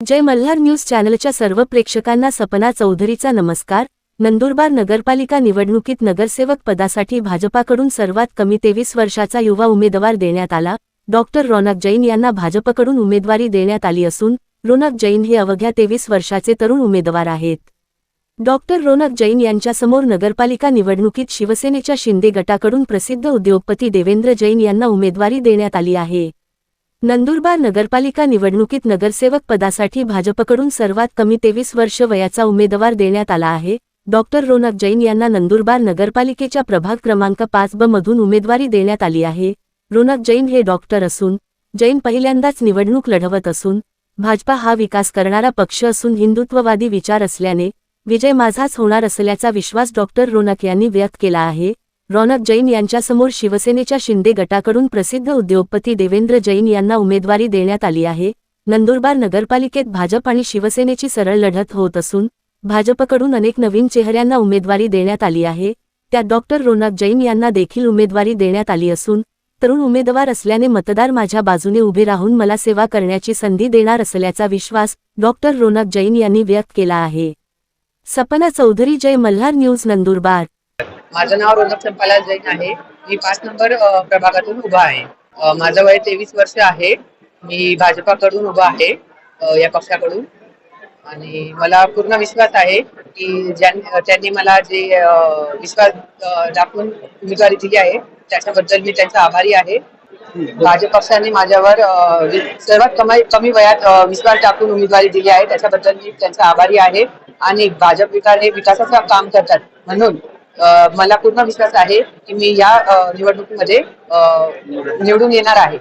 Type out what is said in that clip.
जय Malhar news चॅनलच्या सर्व प्रेक्षकांना सपना चौधरीचा नमस्कार. नंदुरबार नगरपालिका निवडणुकीत नगरसेवक पदासाठी भाजपाकडून सर्वात कमी तेवीस वर्षाचा युवा उमेदवार देण्यात आला. डॉक्टर रौनक जैन यांना भाजपकडून उमेदवारी देण्यात आली असून रोनक जैन हे अवघ्या तेवीस वर्षाचे तरुण उमेदवार आहेत. डॉक्टर रोनक जैन यांच्यासमोर नगरपालिका निवडणुकीत शिवसेनेच्या शिंदे गटाकडून प्रसिद्ध उद्योगपती देवेंद्र जैन यांना उमेदवारी देण्यात आली आहे. नंदुरबार नगरपालिका निवडणुकीत नगरसेवक पदासाठी भाजपकडून सर्वात कमी तेवीस वर्ष वयाचा उमेदवार देण्यात आला आहे. डॉक्टर रोनक जैन यांना नंदुरबार नगरपालिकेच्या प्रभाग क्रमांक पाच ब मधून उमेदवारी देण्यात आली आहे. रोनक जैन हे डॉक्टर असून जैन पहिल्यांदाच निवडणूक लढवत असून भाजपा हा विकास करणारा पक्ष असून हिंदुत्ववादी विचार असल्याने विजय माझाच होणार असल्याचा विश्वास डॉक्टर रोनक यांनी व्यक्त केला आहे. रौनक जैन यांच्यासमोर शिवसेनेच्या शिंदे गटाकडून प्रसिद्ध उद्योगपती देवेंद्र जैन यांना उमेदवारी देण्यात आली आहे. नंदुरबार नगरपालिकेत भाजप आणि शिवसेनेची सरळ लढत होत असून भाजपकडून अनेक नवीन चेहऱ्यांना उमेदवारी देण्यात आली आहे. त्यात डॉक्टर रोनक जैन यांना देखील उमेदवारी देण्यात आली असून तरुण उमेदवार असल्याने मतदार माझ्या बाजूने उभे राहून मला सेवा करण्याची संधी देणार असल्याचा विश्वास डॉक्टर रोनक जैन यांनी व्यक्त केला आहे. सपना चौधरी जय मल्हार न्यूज नंदुरबार. माझं नाव रोनक संपाला जैन आहे. मी पाच नंबर प्रभागातून उभा आहे. माझं वय तेवीस वर्ष आहे. मी भाजपाकडून उभा आहे या पक्षाकडून. आणि मला पूर्ण विश्वास आहे की ज्यां- त्यांनी मला जे विश्वास दाखवून उमेदवारी दिली आहे त्याच्याबद्दल मी त्यांचा आभारी आहे. भाजप पक्षाने माझ्यावर सर्वात कमी कमी वयात विश्वास टाकून उमेदवारी दिली आहे त्याच्याबद्दल मी त्यांचा आभारी आहे. आणि भाजप विकास हे विकासाचं काम करतात. म्हणून मला पूर्ण विश्वास आहे की मी या निवडणुकीमध्ये निवडून येणार आहे.